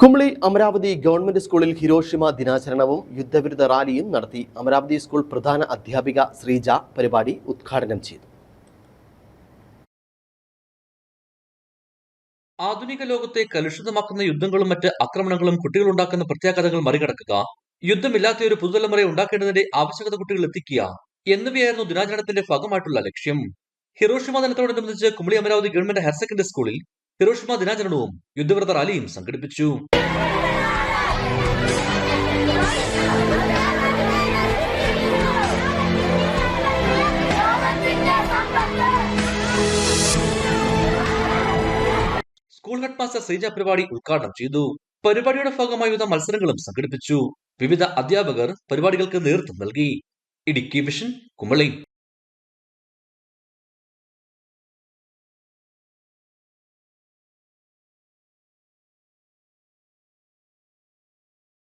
Kumily Amaravathi government സ്കൂളിൽ Hiroshima ദിനാചരണവും യുദ്ധവിരുദ്ധ റാലിയും നടത്തി അമരാവതി സ്കൂൾ പ്രധാന അധ്യാപിക ശ്രീജ പരിപാടി ഉദ്ഘാടനം ചെയ്തു. ആധുനിക ലോകത്തെ കലുഷിതമാക്കുന്ന യുദ്ധങ്ങളും മറ്റ് ആക്രമണങ്ങളും കുട്ടികളുണ്ടാക്കുന്ന പ്രത്യാഘാതങ്ങൾ മറികടക്കുക യുദ്ധമില്ലാത്ത ഒരു പുതുതലമുറയെ ഉണ്ടാക്കേണ്ടതിന്റെ ആവശ്യകത കുട്ടികൾ എത്തിക്കുക എന്നിവയായിരുന്നു ദിനാചരണത്തിന്റെ ഭാഗമായിട്ടുള്ള ലക്ഷ്യം. ഹിറോഷിമ ദിനത്തോടനുബന്ധിച്ച് Kumily Amaravathi government higher secondary സ്കൂളിൽ ഹിറോഷിമ ദിനാചരണവും യുദ്ധവ്രത റാലിയും സംഘടിപ്പിച്ചു. സ്കൂൾ ഹെഡ് മാസ്റ്റർ ശ്രീജ പരിപാടി ഉദ്ഘാടനം ചെയ്തു. പരിപാടിയുടെ ഭാഗമായി വിവിധ മത്സരങ്ങളും സംഘടിപ്പിച്ചു. വിവിധ അധ്യാപകർ പരിപാടികൾക്ക് നേതൃത്വം നൽകി. ഇടുക്കി വിഷൻ കുമളി.